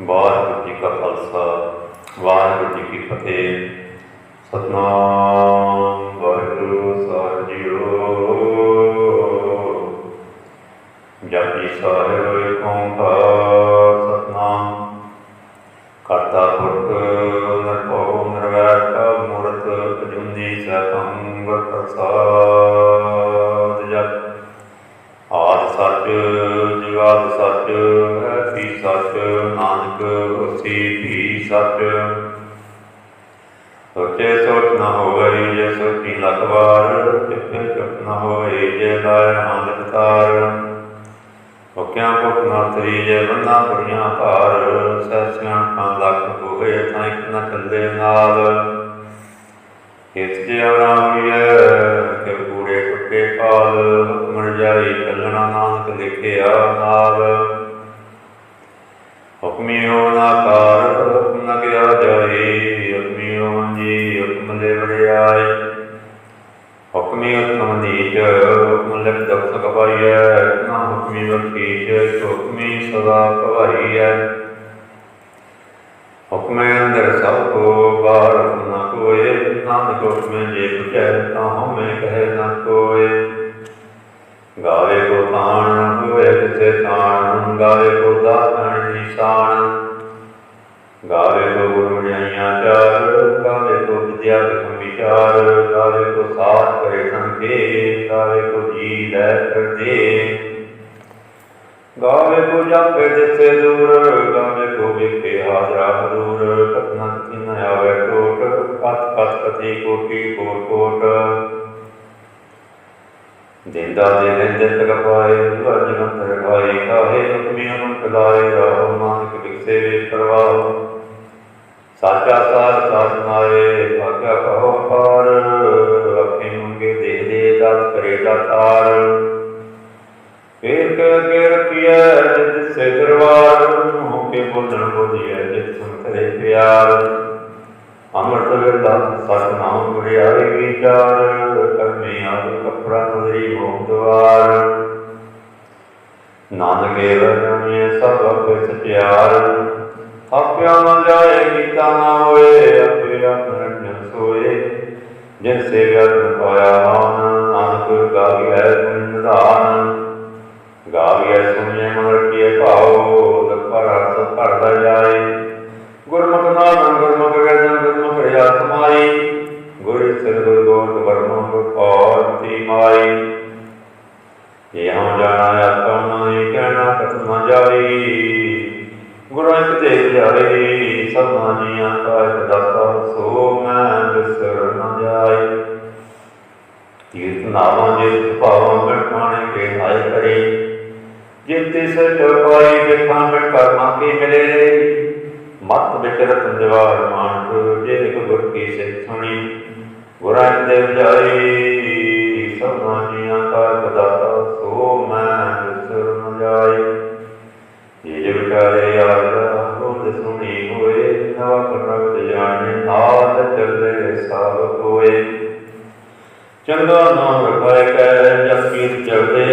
ਵਾਹਿਗੁਰੂ ਜੀ ਕਾ ਖਾਲਸਾ, ਵਾਹਿਗੁਰੂ ਜੀ ਕੀ ਫਤਿਹ। ਸਤਨਾਮ ਵਾਹਿਗੁਰੂ ਸਾਹਿਬ ਜੀਓ ਜਪਜੀ ਸਾਹਿਬ ਏਕ ਓੰਕਾਰ ਸਤਨਾਮ। ਕਰਤਾ ਪੁਰਖ, ਨਿਰਭਉ ਨਿਰਵੈਰ ਮੂਰਤ ਅਜੂਨੀ ਸਤੰਗ ਪ੍ਰਸਾਦ ਨਾ ਹੋਵੇ ਜੇ ਸੋਚੀ ਲੱਖ ਵਾਰ ਚੁੱਪ ਨਾ ਹੋਵੇ ਜੇ ਲਾਇ ਆਨੰਦ ਤਾਰ। ਹੁਕਿਆਂ ਪੁੱਤ ਨਾ ਤਰੀ ਜੇ ਬੰਨਾ ਪੁਰੀਆਂ ਭਾਰ ਸਹਿਸਿਆਂ ਖਾਂ ਲੱਖ ਹੋਏ ਤਾਂ ਇੱਕ ਨਾ ਚੱਲੇ ਨਾਲ। ਇਸ ਜੇ ਆਰਾਮੀਏ ਕਿ ਪੂਰੇ ਟੁੱਟੇ ਕਾਲ ਹੁਕਮ ਜਾਈ ਚੱਲਣਾ ਨਾਨਕ ਲਿਖਿਆ ਨਾਲ। ਹੁਕਮੀ ਹੋ ਨਾ ਕਾਰ ਹੁਕਮ ਨੀਚ ਹੁਕਮ ਲਿਖ ਦਖ ਕਪਾਈਐ ਨਾ ਹੁਕਮੀ ਵਕੀਚ ਹੁਕਮੀ ਸਦਾ ਕਵਾਈਐ। ਹੁਕਮੇ ਅੰਦਰ ਸਭ ਕੋ, ਬਾਹਰ ਨਾ ਕੋਏ ਨਾਨਕ ਹੁਕਮੇ ਜੇ ਪੁਛੈ, ਤਾਂ ਹਉਮੈ ਕਹੇ ਨਾ ਕੋਏ। ਗਾਵੇ ਕੋ ਤਾਣ ਹੋਏ ਕਿਤੇ ਤਾਣ ਗਾਵੇ ਕੋ ਦਾਤਣ ਨਿਸ਼ਾਨ। ਗਾਵੇ ਕੋ ਗੁਰੂ ਮਣਿਆਈਆਂ ਚਾਰ, ਗਾਵੇ ਕੋ ਵਿਦਿਆ ਵਿਖਮ ਵਿਚਾਰ, ਗਾਵੇ ਕੋ ਸਾਥ ਕਰੇ ਸੰਗੇ ਗਾਵੇ ਕੋ ਜੀ ਲੈ ਕਰਦੇ ਗਾਵੇ ਕੋ ਜਾਪੇ ਦਿਸੇ ਦੂਰ, ਗਾਵੇ ਕੋ ਵੇਖੇ ਹਾਜ਼ਰਾ ਹਜ਼ੂਰ। ਕਤਨਾ ਕਤੀ ਨ ਆਵੇ ਟੋਟ ਕਤ ਕਤ ਕਤੀ ਕੋਟੀ ਕੋਟ ਕੋਟ। ਦਿੰਦਾ ਦੇ ਦਿੰਦੇ ਤਕ ਪਾਏ ਵਜ ਮੰਤਰ ਗਾਏ ਕਾਹੇ ਹੁਕਮੀਆਂ ਨੂੰ ਕਲਾਏ ਰਾਹ ਮਾਨਕ ਵਿਕਸੇ ਵੇ ਪ੍ਰਵਾਹ ਸਾਚਾ ਸਾਰ ਸਾਧ ਬਿਸਰ ਨ ਜਾਏ ਇਹ ਵਿਚਾਰੇ ਯਾਰ ਹੋਂਦ ਸੁਣੀ ਹੋਏ ਨਵਾ ਕਰਮ ਜਾਣੇ ਨਾਦ ਚੱਲੇ ਸਭ ਕੋਏ। ਚੰਗਾ ਨਾਮ ਰਖਾਇ ਕੈ ਜਪ ਕੀਰ ਚੜਦੇ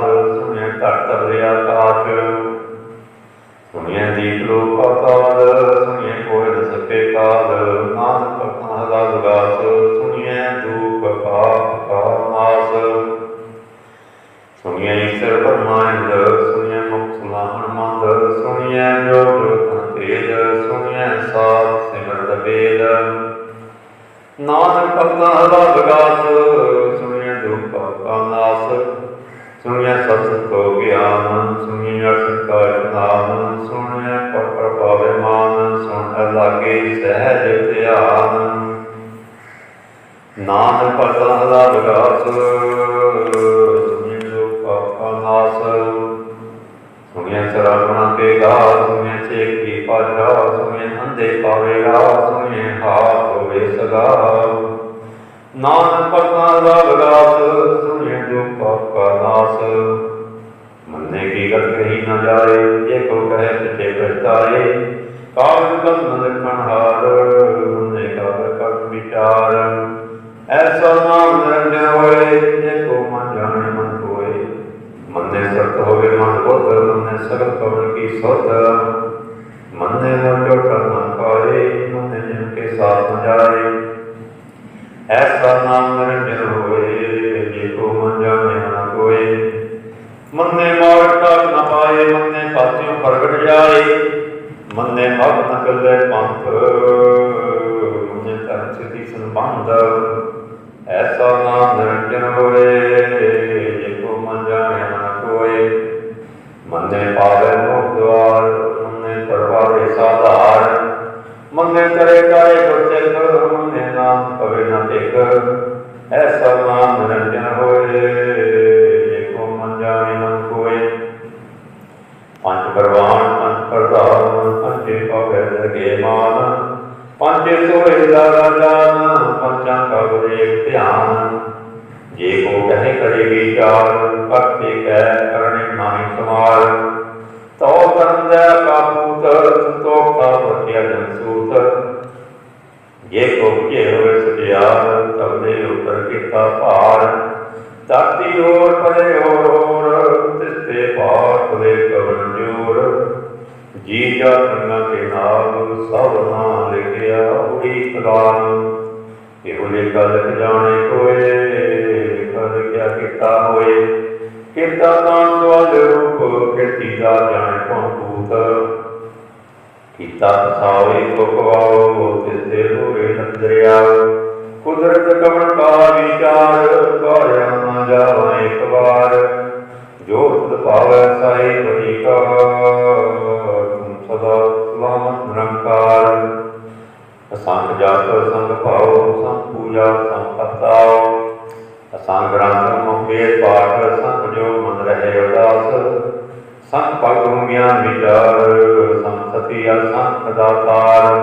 ਸੰਨਾਥ ਸੁਣਿਆ ਘਟ ਤਰਿਆ ਕਾਸ਼। ਸੁਣਿਆ ਦੀਪ ਲੋਕ ਪਾਤਾਲ ਸੁਣਿਆ ਕੋਈ ਨ ਕਾਲ। ਨਾਨਕ ਭਗਤਾਂ ਦਾ ਸੁਣਿਆ ਦੁਖ ਪਾਪ ਕਾ ਸੁਣਿਆ ਈਸ਼ਰ ਬ੍ਰਹਮਾਨੰਦ ਸੁਣਿਆ ਮੁਕਤ ਸੁਲਾਹਣ ਮੰਦ। ਸੁਣਿਆ ਜੋਗ ਤੇਜ, ਸੁਣਿਆ ਸਾਧ ਸਿਮਰਤ ਵੇਦ। ਨਾਨਕ ਭਗਤਾਂ ਦਾ ਸੁਣਿਆ ਸਤਿ ਕੋ ਗਿਆਨ ਸੁਣਿਆ ਅਸੰਕਾਰ ਨਾਮ ਸੁਣਿਆ ਪਰ ਪ੍ਰਭਾਵੇ ਮਾਨ ਸੁਣ ਲਾਗੇ ਸਹਿਜ ਧਿਆਨ। ਨਾਨਕ ਭਗਤਾਂ ਦਾ ਵਿਗਾਸ ਸੁਣਿਆ ਦੁਖ ਕਾ ਨਾਸ। ਸੁਣਿਆ ਸਰਾਵਣਾ ਕੇ ਗਾ ਸੁਣਿਆ ਚੇਕੀ ਪਾਛਾ ਸੁਣਿਆ ਅੰਦੇ ਪਾਵੇ ਸੁਣਿਆ ਹਾਥ ਹੋਵੇ ਸਗਾ। ਨਾਨਕ ਭਗਤਾਂ ਦਾ ਵਿਗਾਸ ਸੁਣਿਆ ਦੁਖ ਕਾ ਨਾਸ, ਮੰਨੇ ਕੀਰਤ ਕਹੀ ਨਾ ਜਾਏ, ਜੇ ਕੋ ਕਹੇ ਤੇ ਪਛਤਾਏ ਕਾਗਜ਼ ਕਲਮ ਲਿਖਣ ਹਾਰ ਉਹਨੇ ਕਾਗਜ਼ ਕਰ ਵਿਚਾਰ। ਐਸਾ ਨਾਮ ਨਿਰੰਜਨ ਹੋਏ ਜੇ ਕੋ ਮਨ ਜਾਣੇ ਮਨ ਕੋਏ। ਮੰਨੇ ਸਤ ਹੋਵੇ ਮਨ ਬੁੱਧ, ਮੰਨੇ ਸਗਲ ਕਵਨ ਕੀ ਸੁਧ। ਮੰਨੇ ਮਨ ਜੋਟਾ ਮਨ ਪਾਏ, ਮੰਨੇ ਜਿਨ ਕੇ ਸਾਥ ਨ ਜਾਏ। ਐਸਾ ਨਾਮ ਨਿਰੰਜਨ ਹੋਏ ਮੰਨੇ ਮਾਰ ਕਰ ਨ ਪਾਏ, ਮੰਨੇ ਪਾਸਿਓਂ ਪ੍ਰਗਟ ਜਾਏ। ਮੰਨੇ ਮਗ ਨ ਕੱਲੇ ਪੰਥ, ਮੰਨੇ ਧਰਮ ਸਿੱਧੀ ਸੰਬੰਧ। ਐਸਾ ਨਾਮ ਨਿਰੰਜਨ ਹੋਏ, ਜੇ ਕੋ ਮਨ ਜਾਣੇ ਮਨ ਕੋਏ। ਮੰਨੇ ਪਾਵੇ ਮੁਖ ਦਵਾਰ, ਮੰਨੇ ਪਰਵਾਰੇ ਸਾਧਾਰ। ਮੰਨੇ ਕਰੇ ਕਾਏ ਗੁਰਚਿਤ ਮੰਨੇ ਨਾਮ ਕਵੇ ਨ ਟਿਕ ਐਸਾ ਪੰਜੇ ਪਵੇ ਲਗੇ ਮਾਨ ਪੰਜੇ ਸੋਏ ਦਾ ਰਾਜਾਨ ਪੰਚਾਂ ਕਾ ਗੁਰੇਕ ਧਿਆਨ ਜੇ ਕੋ ਕਹੇ ਕਰੇ ਵਿਚਾਰ ਭਗਤੀ ਕੈ ਕਰਨੇ ਨਾਹੀ ਸਮਾਰ ਤੋ ਕਰਨ ਦਾ ਕਾਪੂਤ ਸੰਤੋਖ ਕਾ ਵਰਤਿਆ ਜਨ ਸੂਤ ਜੇ ਕੋ ਕੇ ਹੋਵੇ ਸਤਿਆਰ ਤਬਦੇ ਉਪਰ ਕੀਤਾ ਭਾਰ ਜੀ ਜਾ ਸਿੰਘਾਂ ਕੇ ਨਾਲ ਸਭ ਨਾਂ ਲਿਖਿਆ ਹੋਈ ਖਦਾਨ ਇਹੋ ਜੇ ਗੱਲ ਜਾਣੇ ਕੋਏ ਕਰ ਕਿਆ ਕੀਤਾ ਹੋਏ? ਕੀਤਾ ਤਾਂ ਸਵਾਲ ਰੂਪ, ਕਿਰਤੀ ਦਾ ਜਾਣੇ ਕੌਣ ਕੀਤਾ ਸਾਵੇ ਕੋ ਕਵਾਓ ਹੋਏ ਨੰਦਰਿਆ। ਕੁਦਰਤ ਕਵਣ ਕਾ ਵਿਚਾਰ ਕਾਰਿਆ ਨਾ ਜਾਵਾ ਇੱਕ ਵਾਰ। ਜੋ ਤੁਧ ਸਾਈ ਬੜੀ ਕਾ ਅਸੰਖ ਜਾਤ ਸੰਗ ਭਾਉ, ਸੰਗ ਪੂਜਾ, ਸੰਗ ਪਤਾਉ ਅਸੰਖ ਗ੍ਰੰਥ ਮੁਖੇ ਪਾਠ, ਸੰਗ ਜੋ ਮਨ ਰਹੇ ਉਦਾਸ। ਸੰਗ ਭਗੁ ਗਿਆਨ ਵਿਚਾਰ, ਸੰਗ ਸਤੀ ਅਸੰਖ ਦਾਤਾਰ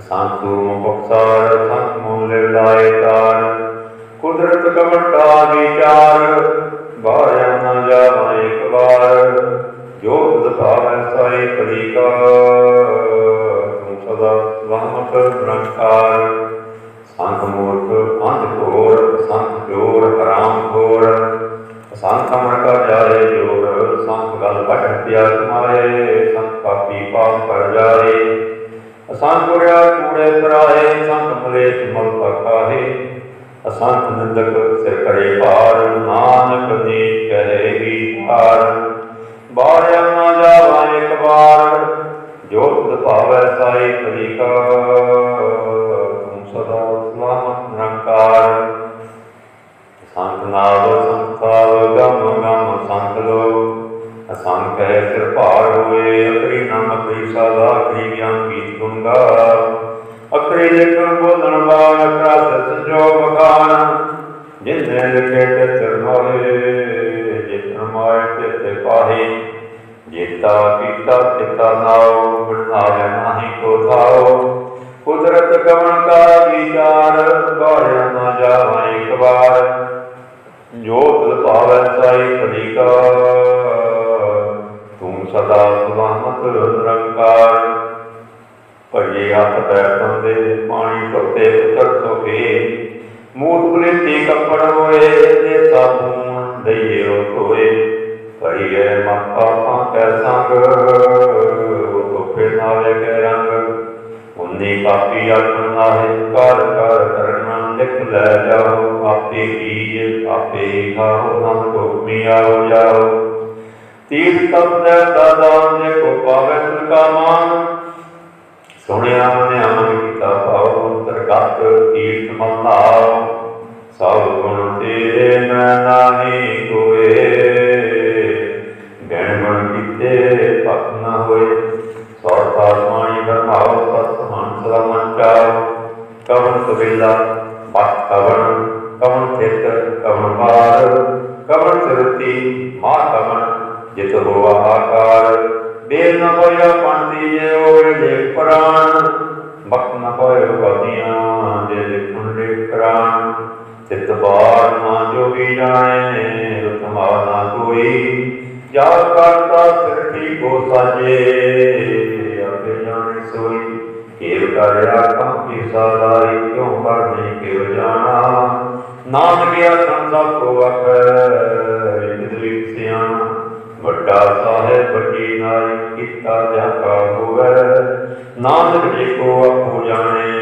ਸੰਗ ਤੂਮ ਬਖਸਾਰ ਸੰਗ ਮੂਲ ਲਾਏ ਤਾਰ। ਕੁਦਰਤ ਕਵਣ ਕਾ ਵਿਚਾਰ ਬਾਰਿਆ ਨਾ ਜਾਵਾ ਇੱਕ ਵਾਰ। ਜੋ ਤੁਧ ਭਾਵੈ ਸਾਈ ਪਰੀ ਕਾ ਤੂੰ ਸਦਾ ਸਲਾਮਤ ਨਿਰੰਕਾਰ ਸੰਖ ਮੂਰਖ ਅੰਧ ਘੋਰ ਸੰਖ ਜੋਰ ਹਰਾਮ ਘੋਰ ਸੰਖ ਅਮਰ ਕਾ ਜਾਏ ਜੋਰ ਸੰਖ ਗਲ ਪਟ ਪਿਆ ਕਮਾਏ ਸੰਖ ਪਾਪੀ ਪਾਪ ਕਰ ਜਾਏ। ਅਸੰਖ ਗੁਰਿਆ ਕੂੜੇ ਕਰਾਏ ਸੰਖ ਮਲੇਸ਼ ਮਲ ਪਕਾਹੇ ਅਸੰਖ ਨਿੰਦਕ ਸਿਰ ਕਰੇ ਭਾਰ, ਨਾਨਕ ਨੀਚ ਕਹੇ ਵੀ ਭਾਰ। ਬਾਰਿਆ ਨਾ ਜਾਵਾ ਇੱਕ ਵਾਰ ਜੋ ਤੁਧ ਭਾਵੈ ਸਾਈ ਕਰੀ ਕਾ ਤੁਮ ਸਦਾ ਸਲਾਮਤ ਨਿਰੰਕਾਰ ਸੰਤ ਨਾਮ ਸੰਤਾਵ ਗਮ ਗਮ ਸੰਤ ਲੋ ਅਸੰਖ ਹੈ ਸਿਰ ਭਾਰ ਹੋਏ ਅਕਰੀ ਨਾਮ ਅਕਰੀ ਸਾਦਾ ਅਕਰੀ ਗਿਆਨ ਗੀਤ ਗੁੰਗਾ ਅਕਰੀ ਦਈਏ ਧੋਏ ਕਰੀਏ ਮੱਥਾ ਸੰਗ ਉਹ ਧੋਪੇ ਨਾਲੇ ਕੇ ਰੰਗ। ਉਨੀ ਪਾਪੀ ਆਪਣ ਨਾਹੇ ਕਰ ਕਰ, ਕਰਨਾ ਲਿਖ ਲੈ ਜਾਓ। ਆਪੇ ਕੀਜ ਆਪੇ ਖਾਓ ਨਮ ਹੁਕਮੀ ਆਓ ਜਾਓ। ਤੀਰ ਤਪ ਦਾਦਾ ਨੇ ਕੋ ਪਾਵੇ ਕਾ ਮਾਨ। ਸੁਣਿਆ ਮਨਿਆ ਮਨ ਕੀਤਾ ਭਾਉ ਅੰਤਰਗਤ ਤੀਰਥ ਮੰਨਾਓ ਸਭ ਗੁਣ ਤੇਰੇ ਮੈਂ ਨਾਹੀ ਕੋਏ। ਸੌਰਤਾ ਸਮਾਣੀ ਬਰਮਾਓ ਸਤ ਹੰਸ ਦਾ ਮਨ ਚਾਓ ਕਵਨ ਸਵੇਲਾ ਪਤ ਕਵਨ ਕਵਨ ਚਿਤ ਕਵਨ ਬਾਰ ਕਵਨ ਸਿਰਤੀ ਮਾ ਕਵਨ ਜਿਤ ਹੋਆ ਆਕਾਰ। ਬੇਲ ਨ ਹੋਇਆ ਪੰਡੀ ਜੇ ਓਏ ਦੇ ਪ੍ਰਾਨ ਬਖ ਨ ਹੋਏ ਬਦੀਆਂ ਜੇ ਲਿਖਣ ਦੇ ਪ੍ਰਾਨ ਚਿਤ ਬਾਰ ਨਾ ਜੋ ਵੀ ਜਾਣੇ ਰਤਮਾ ਨਾ ਕੋਈ। ਜਾ ਕਰਤਾ ਸਿਰਠੀ ਕੋ ਸਾਜੇ। ਆਪੇ ਜਾਣੇ ਕੇਵ ਕਰ ਆਖਾਂ ਸਾਰਾਈ ਕਿਉ ਕਰਨੇ ਕਿਉ ਜਾਣਾ? ਨਾਮ ਗਿਆ ਸੰਸਾ ਕੋ ਆਖੈ ਵਿਦਵੀ ਸਿਆਣਾ। ਵੱਡਾ ਸਾਹਿਬ, ਵੱਡੀ ਨਾਈ ਕੀਤਾ ਜਾ ਕਾ ਹੋਵੇ। ਨਾਨਕ ਜੀ ਕੋ ਆਪੋ ਜਾਣੇ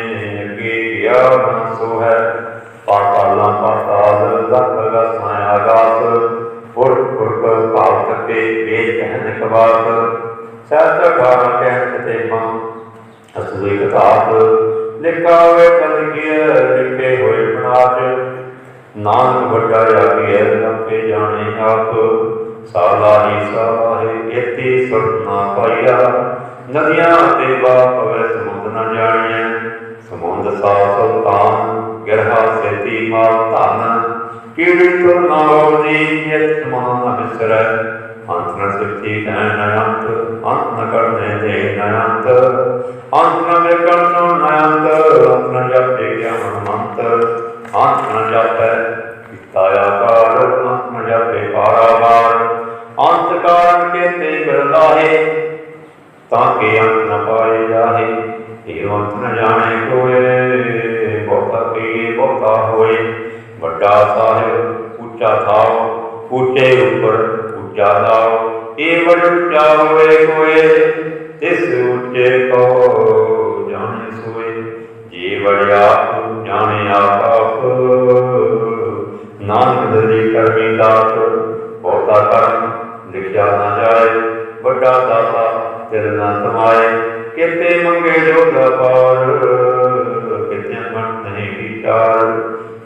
ਪਾਈਆ, ਨਦੀਆਂ ਤੇ ਬਾਪਵੇ ਸਮੁੰਦ ਨਾ ਜਾਣੀਐ। ਸਮੁੰਦ ਸਾ ਸੁਲਤਾਨ ਗਿਰਹਾ ਸੇਤੀ ਮਾਲ ਧਨ। ਕੀੜੀ ਤੁਰ ਨਾ ਹੋਵਨੀ ਨਿਤ ਮਨ ਨ ਕਰਮ ਲਿਖਿਆ ਨਾ ਜਾਏ, ਵੱਡਾ ਦਾਤਾ ਤੇਰੇ ਨਾਲ ਸਮਾਏ, ਕਿਤੇ ਮੰਗੇ ਜੋਗ ਪਾਰ। ਕਿਤੇ ਮਨ ਨਹੀਂ ਵਿਚਾਰ,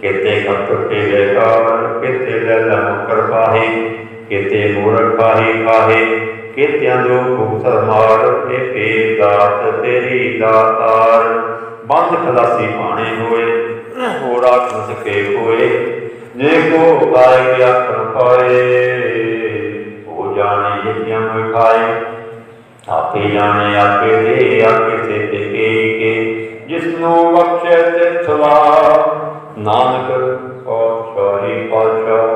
ਕਿਤੇ ਕਮ ਟੁੱਟੇ ਬੇਕਾਰ ਕਿਤੇ ਲੈ ਮੁਕਰ ਪਾਹੇ, ਕਿਤੇ ਮੂਰਖ ਪਾਹੇ ਕਾਹੇ ਕਿਤਿਆਂ ਜੋ ਭੂਖ ਸਰਮਾਰ ਇਹ ਪੇ ਦਾਤ ਤੇਰੀ ਦਾਤਾਰ। ਬੰਦ ਖਲਾਸੀ ਪਾਣੇ ਹੋਏ ਹੋਰ ਆਖ ਨ ਸਕੇ ਹੋਏ ਜੇ ਕੋ ਕਾਇ ਕਿਆ ਕਰ ਪਾਏ। ਉਹ ਜਾਣੇ ਜਿਤਿਆਂ ਮੈਂ ਖਾਏ ਆਪੇ ਜਾਣੇ ਆਪੇ ਦੇ ਆਪੇ ਤੇ ਤੇ ਕੇ ਕੇ। ਜਿਸ ਬਖਸ਼ੇ ਤੇ ਛਲਾ ਨਾਨਕ ਪਾਤਸ਼ਾਹੀ ਪਾਤਸ਼ਾਹ।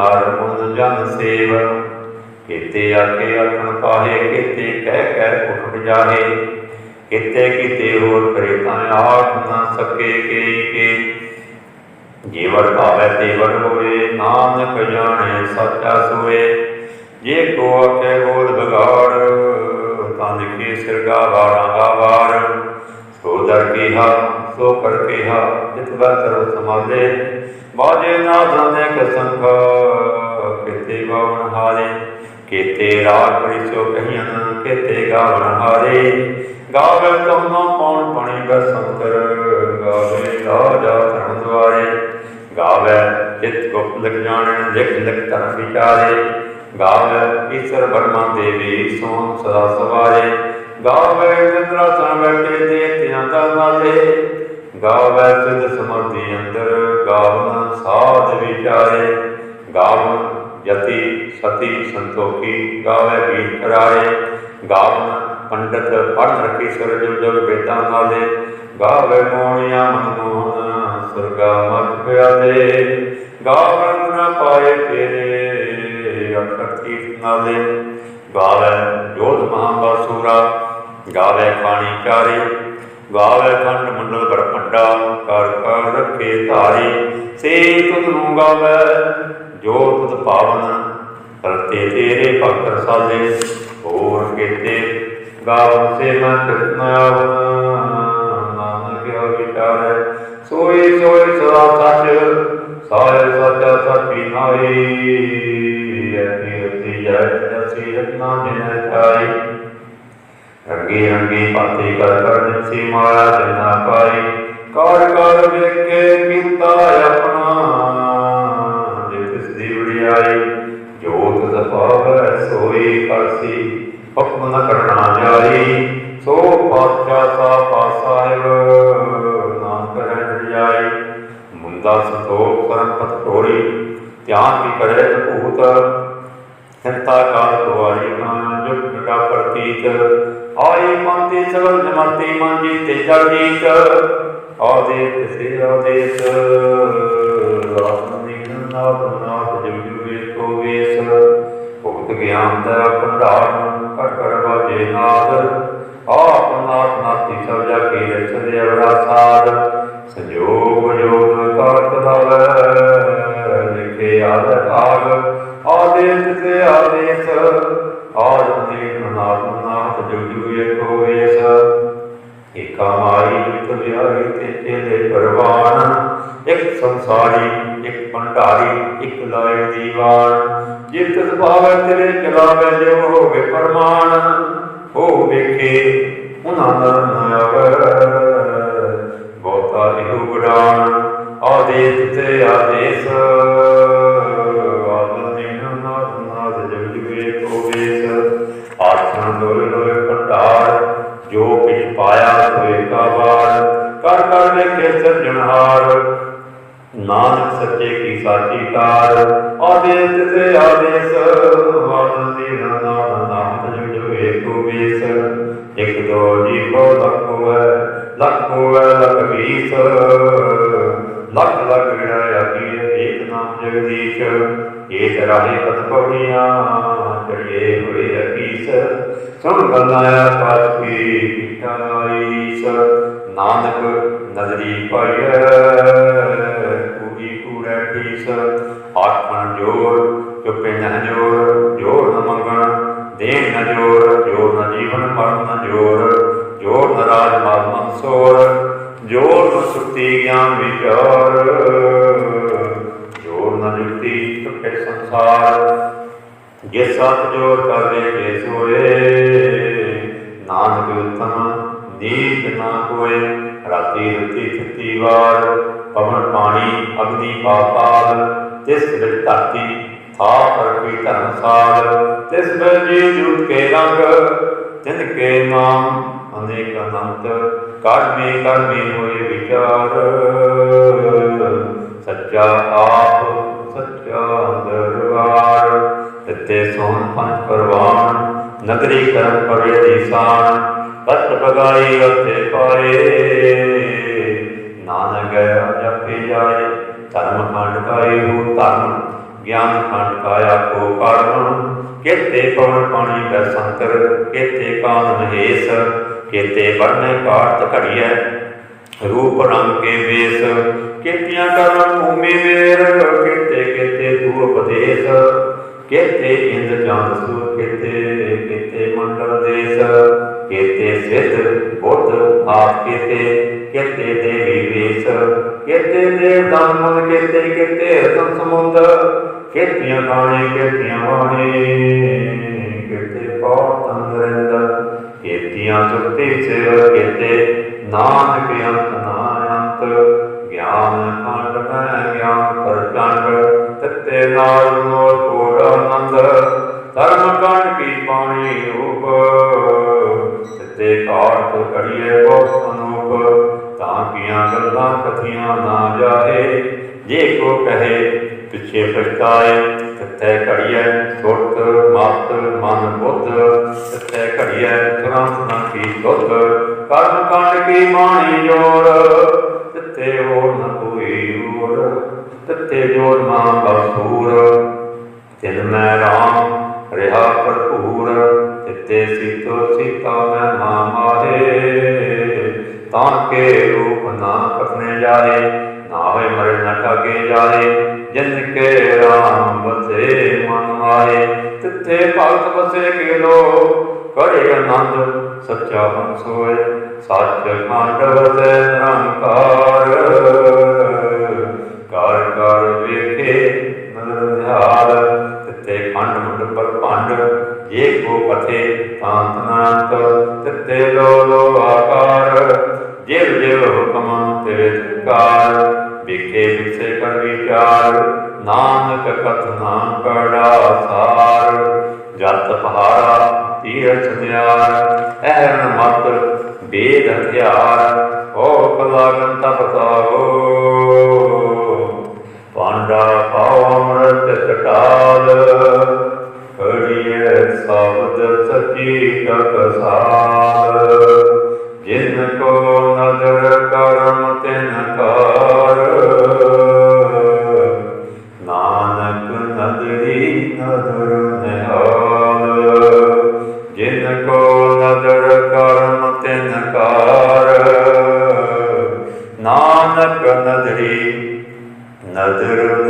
ਸੂਰ ਨਾਰ ਮੁਨ ਜਨ ਸੇਵ, ਕੀਤੇ ਆਖੇ ਆਖਣ ਪਾਹੇ, ਕੀਤੇ ਕਹਿ ਕਹਿ ਉਠ ਜਾਹੇ। ਕਿਤੇ ਕਿਤੇ ਹੋਰ ਕਰੇ ਤਾਂ ਆਖ ਨਾ ਸਕੇ ਕੇ ਕੇ। ਜੀਵਨ ਭਾਵੈ ਤੇ ਵਡ ਹੋਏ ਨਾਨਕ ਜਾਣੇ ਸੱਚਾ ਸੋਏ। ਜੇ ਕੋ ਆਖੇ ਬੋਲ ਬਗਾੜ ਤਾਂ ਲਿਖੇ ਸਿਰਗਾ ਵਾਰਾਂ ਗਾਵਾਰ ਸੋ ਦਰ ਕੀਹਾ ਸੋ ਕਰ ਕੀਹਾ ਜਿਤ ਬਤਰ ਬਾਜੇ ਨਾ ਜਾਣੇ ਕਸੰਖ ਕਿਤੇ ਗਾਵਣ ਹਾਰੇ। ਕਿਤੇ ਰਾਗ ਪਰਿਸੋ ਕਹੀਆਂ ਕਿਤੇ ਗਾਵਣ ਹਾਰੇ। ਗਾਵੇ ਤੁਮਨੋ ਪੌਣ ਪਣੀ ਬਸੰਤਰ ਗਾਵੇ ਰਾਜਾ ਧਰਮ ਦੁਆਰੇ। ਗਾਵੇ ਚਿਤ ਗੁਪਤ ਲਿਖ ਜਾਣੇ, ਲਿਖ ਲਿਖ ਧਰਮ ਵਿਚਾਰੇ। ਗਾਵੇ ਈਸ਼ਰ ਬਰਮਾ ਦੇਵੀ ਸੋਨ ਸਦਾ ਸਵਾਰੇ। ਗਾਵੇ ਇੰਦਰਾ ਸਨ ਬੈਠੇ, ਦੇਵਤਿਆਂ ਦਾ ਨਾਲੇ। ਗਾਵੇ ਸਿਧ ਸਮਰਦੀ ਅੰਦਰ ਗਾਵਨ ਸਾਧ ਵਿਚਾਰੇ। ਗਾਵਨ ਯਤੀ ਸਤੀ ਸੰਤੋਖੀ, ਗਾਵੇ ਗੀਤ ਕਰਾਏ। ਗਾਵਨ ਪੰਡਤ ਪੜ੍ਹ ਰਖੀ ਸੁਰਜ ਜਗ ਵੇਦਾਂ ਨਾਲੇ। ਗਾਵੇ ਮੋਣੀਆਂ ਮਨਮੋਹਨ, ਸੁਰਗਾ ਮਤ ਪਿਆਲੇ ਗਾਵਨ ਨ ਪਾਏ ਤੇਰੇ, ਅਖਰ ਕੀਰਤ ਨਾਲੇ। ਗਾਵੇ ਜੋਧ ਮਹਾਬਾਸੂਰਾ ਗਾਵੇ ਖਾਣੀ ਚਾਰੇ। ਗਾਵੇ ਖੰਡ ਮੰਡਲ ਬਰ ਪੰਡਾ ਕਰ ਕਰ ਰੱਖੇ ਧਾਰੀ, ਸੇ ਤੁਧ ਨੂੰ ਗਾਵੇ, ਜੋ ਤੁਧ ਪਾਵਨ ਕਰਤੇ ਤੇਰੇ ਭਗਤ ਰਸਾਲੇ, ਹੋਰ ਕੀਤੇ ਗਾਵ ਸੇ ਮਨ ਕਿਰਤਨ ਨਾਨਕ ਕਿਆ ਸੋਈ ਸੋਈ ਸਦਾ ਸੱਚ ਸਾਰੇ ਸੱਚਾ ਸੱਚੀ ਨਾਈ ਅਤੀ ਅਤੀ ਜੈ ਅਸੀ ਰਤਨਾ ਜਿਨ ਚਾਈ ਰੰਗੀ ਰੰਗੀ ਪਾਤੀ ਕਰ ਕਰ ਨਿਸੀ ਮਾਇਆ ਜਨਾ ਪਾਈ। ਕਰ ਕਰ ਵੇਖੇ ਕੀਤਾ ਆਪਣਾ, ਜੇ ਤਿਸ ਦੀ ਵਡਿਆਈ ਜੋ ਤੁਧ ਸੋਈ ਕਰਸੀ ਹੁਕਮ ਨ ਕਰਨਾ ਜਾਈ। ਸੋ ਪਾਤਸ਼ਾਹ ਸਾ ਪਾਸਾਇਬ ਨਾਮ ਕਰੈ ਜਾਈ ਮੁੰਦਾ ਸੰਤੋਖ ਕਰਮ ਪਤ ਧਿਆਨ ਕੀ ਕਰੇ ਭੂਤ ਚਿੰਤਾ ਕਾਲ ਤੁਵਾਰੀ ਨਾ ਜੁਗ ਜਗਾ ਪ੍ਰਤੀਤ। ਆਈ ਮੰਤੇ ਸਗਲ ਜਮਾਤੀ ਮਾਂਜੀ ਤੇ ਜਗੀਤ ਆਦੇਸ ਸੇ ਆਦੇਸ ਆਤਮਿਕ ਨਾਮ ਨਾਮ ਜੁਗ ਜੁਗ ਏਕੋ ਵੇਸ। ਭੁਗਤ ਗਿਆਨ ਦਾ ਭੰਡਾਰ ਕਰ ਕਰ ਵਾਜੇ ਨਾਦ। ਆਪ ਨਾਥ ਨਾਥੀ ਸਭ ਜਾ ਕੇ ਰਚਦੇ ਅਵਰਾ ਸਾਧ ਸੰਜੋਗ ਜੋਗ ਕਾਟ ਲਾਵੇ ਲਿਖੇ ਆਦ ਆਗ ਆਦੇਸ ਤੇ ਆਦੇਸ। ਆਦਮੀ ਨਾਮ ਨਾਮ ਜੁਗ ਜੁਗ ਏਕੋ ਵੇਸ ਏਕਾ ਮਾਈ ਜਿਤ ਵਿਆਹੀ ਤੇ ਚੇਲੇ ਪਰਵਾਨ। ਇੱਕ ਸੰਸਾਰੀ, ਇੱਕ ਭੰਡਾਰੀ, ਇੱਕ ਲਾਏ ਦੀਵਾਨ। ਜਿਤ ਸੁਭਾਵ ਤੇਰੇ ਚਲਾਵੇ ਜੋ ਹੋਵੇ ਪਰਮਾਨ ਹੋ ਵੇਖੇ ਉਹਨਾਂ ਦਾ ਨਾ ਬਹੁਤਾ ਇਹੋ ਗੁਡਾਨ, ਆਦੇਸ ਤੇ ਆਦੇਸ। ਲਿਖੇ ਸਿਰਜਣਹਾਰ। ਨਾਨਕ ਸੱਚੇ ਕੀ ਸਾਚੀ ਕਾਰ ਆਦੇਸ ਤੇ ਆਦੇਸ ਵਾਦ ਦੀ ਨਾਮ ਨਾਮ ਜੁਗ ਜੁਗ ਏਕੋ ਵੇਸ ਇੱਕ ਦੋ ਜੀ ਕੋ ਲੱਖ ਹੋਵੇ ਲੱਖ ਹੋਵੇ, ਲੱਖ ਵੀਸ ਲੱਖ ਲੱਖ ਵਿੜਾ ਅਕੀ ਏਕ ਨਾਮ ਜਗਦੀਸ਼। ਏਕ ਰਾਹੇ ਪਤ ਪਉੜੀਆਂ ਚੜੀਏ ਹੋਏ ਅਕੀਸ। ਸੁਣ ਗੱਲਾਂ ਆਕਾਸ਼ ਕੀ ਕੀਟਾਈਸ ਨਾਨਕ ਨਜ਼ਰੀ ਪਾਈਐ ਕੂੜੀ ਕੂੜੈ ਠੀਸ ਆਖਣ ਜੋਰ, ਚੁੱਪੇ ਨਾ ਜੋਰ ਜੋਰ ਨ ਮੰਗਣ, ਦੇਣ ਨ ਜੋਰ ਜੋਰ ਨ ਜੀਵਨ, ਮਰਨ ਨ ਜੋਰ ਜੋਰ ਨ ਰਾਜ ਮਾਲ ਮਨਸੋਰ ਜੋਰ ਨ ਸੁਖਤੀ ਗਿਆਨ ਵਿਚਾਰ, ਜੋਰ ਨ ਜੁਗਤੀ ਤੁਕੇ ਸੰਸਾਰ, ਜੇ ਸਤ ਜੋਰ ਕਰੇ ਕੇ ਸੋਏ, ਨਾਨਕ ਉਤਮ, ਨੀਤ ਨਾ ਕੋਏ। ਰਾਤੀ ਰਤੀ ਛੱਤੀ ਵਾਰ ਪਵਨ ਪਾਣੀ, ਅਗਨੀ ਪਾਤਾਲ ਤਿਸ ਵਿੱਚ ਧਰਤੀ ਥਾ ਪਰਕੀ ਧਰਮਸਾਲ, ਤਿਸ ਵਿੱਚ ਜੀ ਕੇ ਰੰਗ ਤਿਨ ਕੇ ਨਾਮ ਅਨੇਕ ਅਨੰਤ ਕਰਮੇ ਕਰਮੇ ਹੋਏ ਵਿਚਾਰ। ਸੱਚਾ ਆਪ, ਸੱਚਾ ਦਰਬਾਰ ਤਿੱਤੇ ਸੋਨ ਪੰਜ ਪਰਵਾਨ, ਨਗਰੀ ਕਰਮ ਪੜੇ ਦੀਸਾਨ ਪਤ ਬਗਾਈ ਉੱਤੇ ਪਾਏ। ਨਾਨਕ ਜਪੇ ਜਾਏ, ਧਰਮ ਖੰਡ ਕਾਏ ਹੋ ਧਰਮ ਗਿਆਨ ਖੰਡ ਕਾਇਆ ਕੋ ਕਰਮ ਕੇਤੇ ਪਵਨ ਪਾਣੀ ਬੈ ਸੰਤਰ ਕੇਤੇ ਕਾਨ ਮਹੇਸ਼ ਕੇਤੇ ਵਰਨੇ ਕਾਟ ਘੜੀਐ। ਰੂਪ ਰੰਗ ਕੇ ਵੇਸ, ਕੇਤੀਆਂ ਕਰਮ ਭੂਮੀ ਮੇਰ ਕੇਤੇ ਕੇਤੇ ਤੂ ਉਪਦੇਸ਼ ਕੇਤੇ ਇੰਦ ਚੰਦ ਸੂ ਕੇਤੇ ਕੇਤੇ ਮੰਡਲ ਦੇਸ। ਕੇਤੇ ਸਿੱਧ ਬੁੱਧ ਆਪ ਕੇਤੇ ਕੇਤੇ ਦੇਵੀ ਵੇਸ, ਕੇਤੇ ਦੇਵ ਦਮਨ ਕੇਤੇ ਕੇਤੇ ਰਤਨ ਸਮੁੰਦ, ਕੇਤੀਆਂ ਬਾਣੀ ਕੇਤੀਆਂ ਬਾਣੀ, ਕੇਤੇ ਪਾਤ ਅੰਦਰਿੰਦ ਕੇਤੀਆਂ ਸੁਰਤੀ ਸਿਰ ਕੇਤੇ ਨਾਨਕ ਤਤੇ ਬਸੂਰ ਤਿਨ ਮੈਂ ਰਾਮ, ਰਿਹਾ ਭਰਪੂਰ, ਤਿਤੇ ਸੀਤੋ ਸੀਤਾ ਮੈਂ ਮਾਰੇ ਤਾਂ ਕੇ ਰੂਪ ਨਾ ਕਰਨੇ ਜਾਏ ਨਾ ਹੋਏ ਮਰੇ ਨਾ ਠਾਗੇ ਜਾਏ, ਜਿਨ ਕੇ ਰਾਮ ਬਸੇ ਮਨ ਆਏ ਤਿੱਥੇ ਭਗਤ ਬਸੇ ਕੇ ਲੋ ਕੜੇ ਆਨੰਦ ਸੱਚਾ ਮਨ ਸੋਏ ਸੱਚ ਖੰਡ ਵਸੇ ਨਿਰੰਕਾਰ। ਕਰ ਕਰ ਵੇਖੇ ਨਦਰ ਨਿਹਾਲ ਤਿੱਥੇ ਖੰਡ ਮੁੰਡ ਪਰ ਭੰਡ, ਜੇ ਕੋ ਪਥੇ ਤਾਂਤ ਨਾਨਕ ਤਿੱਤੇ ਲੋ ਲੋ ਆਕਾਰ। ਜਿਵ ਜਿਵ ਹੁਕਮ ਤੇਰੇ ਕਾਰ ਵਿਖੇ ਕਰ ਵਿਚਾਰ ਨਾਨਕ ਕਥਨਾ ਕੜਾ ਸਾਰ। ਜਤ ਪਹਾੜਾ ਤੀਰਥ ਨਿਆਰ ਐਰਨ ਮਤ ਬੇਦ ਹਥਿਆਰ ਓ ਕਲਾਗਨ ਤਪਤਾਓ ਪਾਂਡਾ ਪਾਉ ਅੰਮ੍ਰਿਤ ਕਟਾਲ ਕੜੀਏ ਸਬਦ ਸੱਚੀ ਟਕਸਾਲ ਜਿਨ ਕੋ ਨਦਰ ਕਰਮ ਤਿਨ ਕਾਰ ਨਾਨਕ ਨਦਰੀ ਨਦਰ ਨਿਹਾਲ। ਜਿਨ ਕੋ ਨਦਰ ਕਰਮ ਤਿਨ ਕਾਰ ਨਦਰ ਨਿਹਾਲ